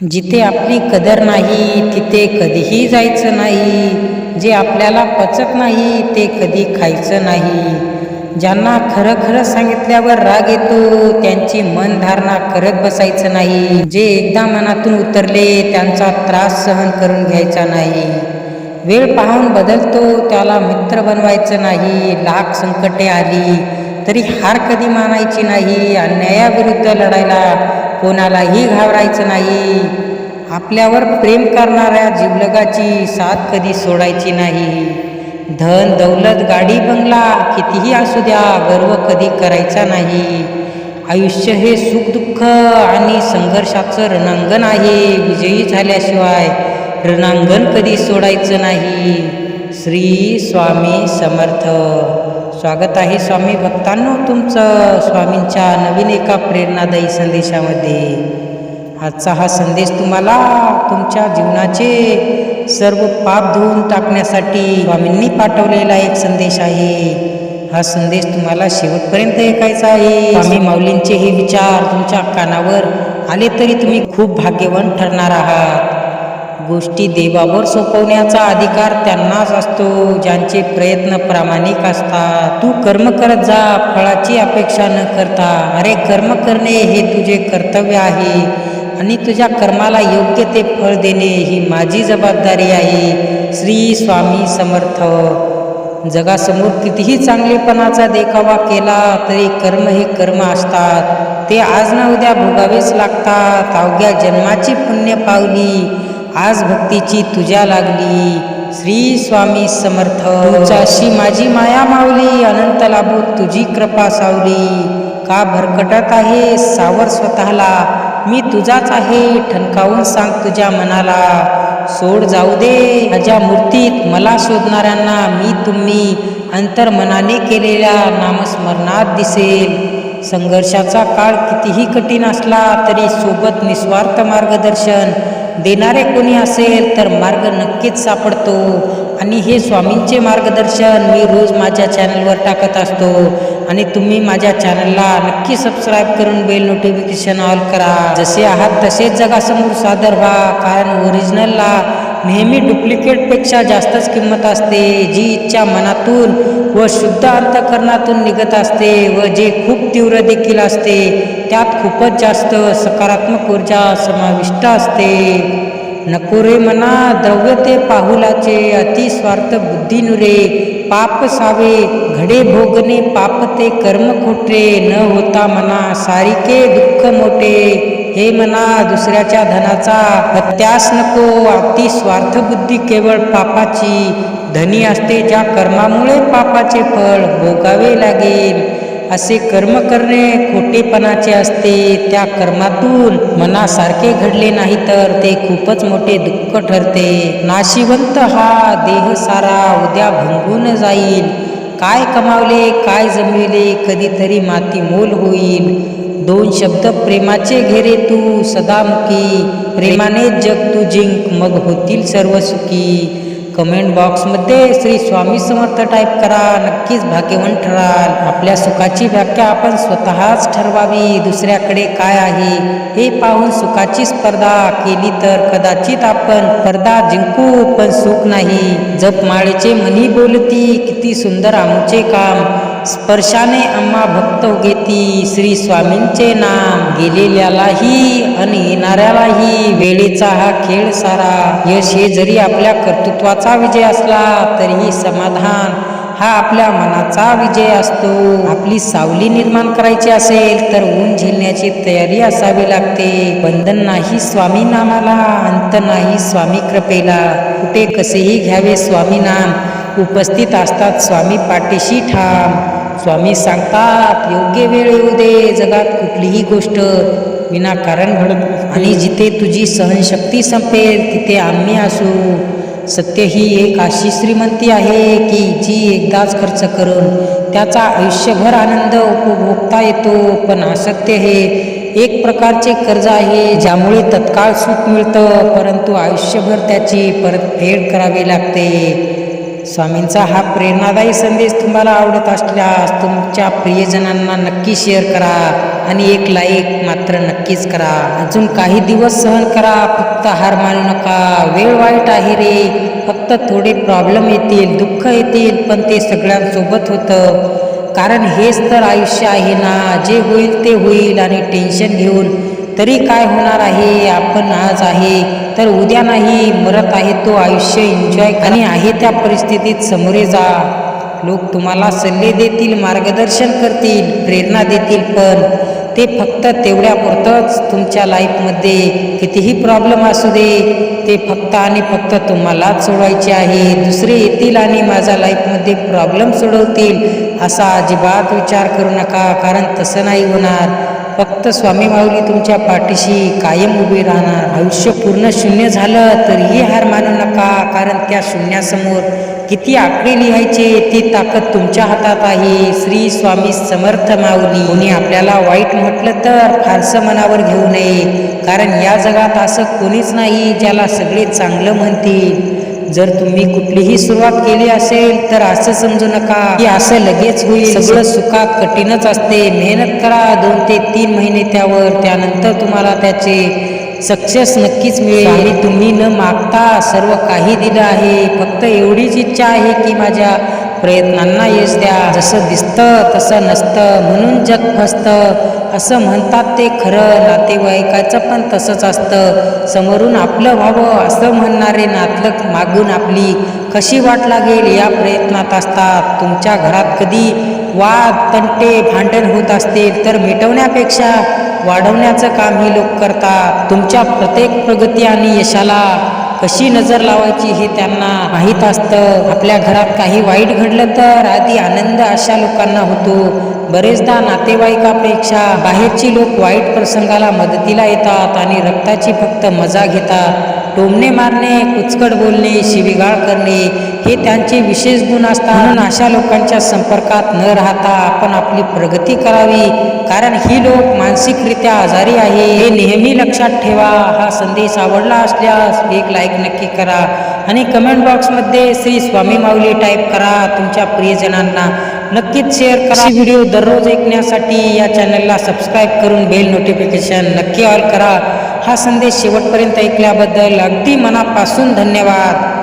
जिथे आपली कदर नाही तिथे कधीही जायचं नाही. जे आपल्याला पचत नाही ते कधी खायचं नाही. ज्यांना खरं खरं सांगितल्यावर राग येतो त्यांची मनधारणा करत बसायचं नाही. जे एकदा मनातून उतरले त्यांचा त्रास सहन करून घ्यायचा नाही. वेळ पाहून बदलतो त्याला मित्र बनवायचं नाही. लाख संकटे आली तरी हार कधी मानायची नाही. अन्यायाविरुद्ध लढायला कोणालाही घाबरायचं नाही. आपल्यावर प्रेम करणाऱ्या जिवलगाची साथ कधी सोडायची नाही. धन दौलत गाडी बंगला कितीही असू द्या गर्व कधी करायचा नाही. आयुष्य हे सुख दुःख आणि संघर्षाचं रणांगण आहे. विजयी झाल्याशिवाय रणांगण कधी सोडायचं नाही. श्री स्वामी समर्थ. स्वागत आहे स्वामी भक्तांनो तुमचं स्वामींच्या नवीन एका प्रेरणादायी संदेशामध्ये. आजचा हा संदेश तुम्हाला तुमच्या जीवनाचे सर्व पाप धुवून टाकण्यासाठी स्वामींनी पाठवलेला एक संदेश आहे. हा संदेश तुम्हाला शेवटपर्यंत ऐकायचा आहे. स्वामी माऊलींचे हे विचार तुमच्या कानावर आले तरी तुम्ही खूप भाग्यवान ठरणार आहात. गोष्टी देवावर सोपवण्याचा अधिकार त्यांनाच असतो ज्यांचे प्रयत्न प्रामाणिक असतात. तू कर्म करत जा फळाची अपेक्षा न करता. अरे कर्म करणे हे तुझे कर्तव्य आहे आणि तुझ्या कर्माला योग्य ते फळ देणे ही माझी जबाबदारी आहे. श्री स्वामी समर्थ. जगासमोर कितीही चांगलेपणाचा देखावा केला तरी कर्म हे कर्म असतात. ते आज ना उद्या भोगावेच लागतात. अवघ्या जन्माची पुण्य पावली. आज भक्तीची तुझ्या लागली. श्री स्वामी समर्थ. तुमच्याशी माझी माया मावली अनंत लाभू तुझी कृपा सावली. का भरकटत आहे सावर स्वतःला? मी तुझाच आहे ठणकावून सांग तुझ्या मनाला. सोड जाऊ दे माझ्या मूर्तीत मला शोधणाऱ्यांना मी तुम्ही. अंतर्मनाने केलेल्या नामस्मरणात दिसेल. संघर्षाचा काळ कितीही कठीण असला तरी सोबत निस्वार्थ मार्गदर्शन. देणारे कोणी असेल तर मार्ग नक्कीच सापडतो. आणि हे स्वामींचे मार्गदर्शन मी रोज माझ्या चॅनलवर टाकत असतो. आणि तुम्ही माझ्या चॅनलला नक्की सबस्क्राईब करून बेल नोटिफिकेशन ऑल करा. जसे आहात तसेच जगासमोर सादर व्हा. कारण ओरिजिनलला नेहमी डुप्लिकेटपेक्षा जास्तच किंमत असते. जी इच्छा मनातून व शुद्ध अंतकरणातून निघत असते व जे खूप तीव्र देखील असते त्यात खूपच जास्त सकारात्मक ऊर्जा समाविष्ट असते. नको रे मना द्रव्य ते पाहुलाचे अतिस्वार्थ बुद्धीनुरे पाप सावे घडे भोगणे पाप ते कर्म खोटे न होता मना सारिके दुःख मोठे हे मना दुसऱ्याच्या धनाचा हत्यास नको अति स्वार्थ बुद्धी केवळ पापाची। धनी असते ज्या कर्मामुळे पापाचे फळ भोगावे लागेल। असे कर्म करणे खोटेपणाचे असते. त्या कर्मातून मनासारखे घडले नाही तर ते खूपच मोठे दुःख ठरते. नाशिवंत हा देह सारा उद्या भंगून जाईल काय कमावले काय जमविले कधीतरी माती मोल होईल दोन शब्द प्रेमाचे घेरे तू सदामुखी. प्रेमाने जग तू जिंक मग होतील सर्व सुखी. कमेंट बॉक्समध्ये श्री स्वामी समर्थ टाईप करा. नक्कीच भाग्यवान ठराल. आपल्या सुखाची व्याख्या आपण स्वतःच ठरवावी. दुसऱ्याकडे काय आहे? हे पाहून सुखाची स्पर्धा केली तर कदाचित आपण स्पर्धा जिंकू पण सुख नाही. जपमाळेचे मनी बोलती किती सुंदर आमचे काम. स्पर्शाने आम्हा भक्त घेती श्री स्वामींचे नाम गेलेल्यालाही आणि येणाऱ्यालाही वेळेचा हा खेळ सारा. यश हे जरी आपल्या कर्तृत्वाचा विजय असला तरीही समाधान हा आपल्या मनाचा विजय असतो. आपली सावली निर्माण करायची असेल तर ऊन झेलण्याची तयारी असावी लागते. बंधन नाही स्वामी नामाला अंत नाही स्वामी कृपेला. कुठे कसेही घ्यावे स्वामी नाम उपस्थित असतात स्वामी पाठीशी ठाम. स्वामी सांगतात योग्य वेळ येऊ दे जगात कुठलीही गोष्ट विनाकारण घडत आणि जिथे तुझी सहनशक्ती संपेल तिथे आम्ही असू. सत्य ही एक अशी श्रीमंती आहे की जी एकदाच खर्च करून त्याचा आयुष्यभर आनंद उपभोगता येतो. पण असत्य हे एक प्रकारचे कर्ज आहे ज्यामुळे तत्काळ सुख मिळतं परंतु आयुष्यभर त्याची परतफेड करावी लागते. स्वामींचा हा प्रेरणादायी संदेश तुम्हाला आवडत असल्यास तुमच्या प्रियजनांना नक्की शेअर करा आणि एक लाईक मात्र नक्कीच करा. अजून काही दिवस सहन करा फक्त हार मानू नका. वेळ वाईट आहे रे. फक्त थोडे प्रॉब्लेम येतील दुःख येतील पण ते सगळ्यांसोबत होतं. कारण हेच तर आयुष्य आहे ना. जे होईल ते होईल आणि टेन्शन घेऊन तरी काय होणार आहे? आपण आज आहे तर उद्या नाही मरत आहे तो आयुष्य एन्जॉय आणि आहे त्या परिस्थितीत समोरे जा. लोक तुम्हाला सल्ले देतील मार्गदर्शन करतील प्रेरणा देतील पण ते फक्त तेवढ्यापुरतंच तुमच्या लाईफमध्ये कितीही प्रॉब्लेम असू दे ते फक्त आणि फक्त तुम्हालाच सोडवायचे आहे. दुसरे येतील आणि माझ्या लाईफमध्ये प्रॉब्लेम सोडवतील असा अजिबात विचार करू नका कारण तसं नाही होणार. फक्त स्वामी माऊली तुमच्या पाठीशी कायम उभी राहणार. आयुष्य पूर्ण शून्य झालं तरीही हार मानू नका कारण त्या शून्यासमोर किती आकडे लिहायचे ती ताकद तुमच्या हातात आहे. श्री स्वामी समर्थ माऊली कोणी आपल्याला वाईट म्हटलं तर फारसं मनावर घेऊ नये कारण या जगात असं कोणीच नाही ज्याला सगळे चांगलं म्हणतील. जर तुम्ही कुठलीही सुरुवात केली असेल तर असं समजू नका की असं लगेच होईल. सगळं सुखात कठीणच असते. मेहनत करा दोन ते तीन महिने त्यावर. त्यानंतर तुम्हाला त्याचे सक्सेस नक्कीच मिळेल. आणि तुम्ही न मागता सर्व काही दिलं आहे. फक्त एवढीच इच्छा आहे की माझ्या प्रयत्नांना यश द्या. जसं दिसतं तसं नसतं. म्हणून जग फसतं. असं म्हणतात ते खरं नातेवाईकाचं पण तसंच असतं. समोरून आपलं व्हावं असं म्हणणारे नातलग मागून आपली कशी वाट लागेल या प्रयत्नात असतात. तुमच्या घरात कधी वाद तंटे भांडण होत असतील तर मिटवण्यापेक्षा वाढवण्याचं काम ही लोक करतात. तुमच्या प्रत्येक प्रगती आणि यशाला कशी नजर लावायची हे त्यांना माहीत असतं. आपल्या घरात काही वाईट घडलं तर आधी आनंद अशा लोकांना होतो. बरेचदा नातेवाईकापेक्षा बाहेरची लोक वाईट प्रसंगाला मदतीला येतात आणि रक्ताची फक्त मजा घेतात. टोमणे मारणे कुचकड बोलणे शिवीगाळ करणे हे त्यांचे विशेष गुण असतात. म्हणून अशा लोकांच्या संपर्कात न राहता आपण आपली प्रगती करावी. कारण ही लोक मानसिकरित्या आजारी आहे. हे नेहमी लक्षात ठेवा. हा संदेश आवडला असल्यास एक लाईक नक्की करा. आणि कमेंट बॉक्समध्ये श्री स्वामी माऊली टाईप करा. तुमच्या प्रियजनांना नक्कीच शेअर करा. व्हिडिओ दररोज ऐकण्यासाठी या चॅनलला सबस्क्राईब करून बेल नोटिफिकेशन नक्की ऑल करा. हा संदेश शेवटपर्यंत ऐकल्याबद्दल अगदी मनापासून धन्यवाद.